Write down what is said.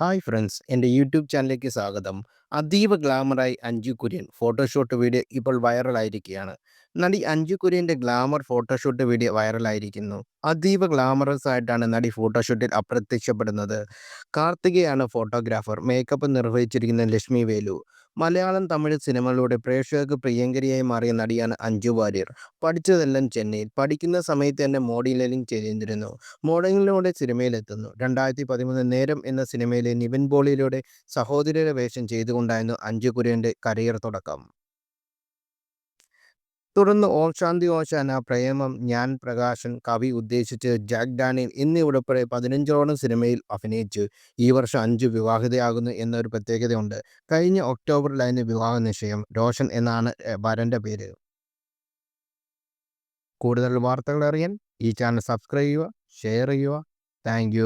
Hi friends എന്റെ YouTube ചാനലിലേക്ക് സ്വാഗതം. അതീവ ഗ്ലാമറായി അഞ്ജു കുര്യൻ ഫോട്ടോഷൂട്ട് വീഡിയോ ഇപ്പോൾ വൈറലായിരിക്കുകയാണ്. നടി അഞ്ജു കുര്യന്റെ ഗ്ലാമർ ഫോട്ടോഷൂട്ട് വീഡിയോ വൈറലായിരിക്കുന്നു. അതീവ ഗ്ലാമറസ് ആയിട്ടാണ് നടി ഫോട്ടോഷൂട്ടിൽ അപ്രത്യക്ഷപ്പെടുന്നത്. കാർത്തികയാണ് ഫോട്ടോഗ്രാഫർ. മേക്കപ്പ് നിർവഹിച്ചിരിക്കുന്ന ലക്ഷ്മി വേലു. മലയാളം തമിഴ് സിനിമകളിലൂടെ പ്രേക്ഷകർക്ക് പ്രിയങ്കരിയായി മാറിയ നടിയാണ് അഞ്ജു വാര്യർ. പഠിച്ചതെല്ലാം ചെന്നൈയിൽ. പഠിക്കുന്ന സമയത്ത് തന്നെ മോഡലിംഗ് ചെയ്തിരുന്നു മോഡലിങ്ങിലൂടെ സിനിമയിലെത്തുന്നു. രണ്ടായിരത്തി പതിമൂന്ന് നേരം എന്ന സിനിമയിലെ നിവിൻ പോളിയിലൂടെ സഹോദരിയുടെ വേഷം ചെയ്തുകൊണ്ടായിരുന്നു അഞ്ജു കുര്യന്റെ കരിയർ തുടക്കം. തുടർന്ന് ഓം ശാന്തി ഓശാന പ്രേമം ഞാൻ പ്രകാശൻ കവി ഉദ്ദേശിച്ച് ജാക്ക് ഡാനിയൽ ഉൾപ്പെടെ പതിനഞ്ചോളം സിനിമയിൽ അഭിനയിച്ച്. ഈ വർഷം അഞ്ചു വിവാഹിതയാകുന്നു എന്നൊരു പ്രത്യേകതയുണ്ട്. കഴിഞ്ഞ ഒക്ടോബറിലായിരുന്നു വിവാഹ നിശ്ചയം. രോഷൻ എന്നാണ് വരന്റെ പേര്. കൂടുതൽ വാർത്തകൾ അറിയാൻ ഈ ചാനൽ സബ്സ്ക്രൈബ് ചെയ്യുക ഷെയർ ചെയ്യുക. താങ്ക്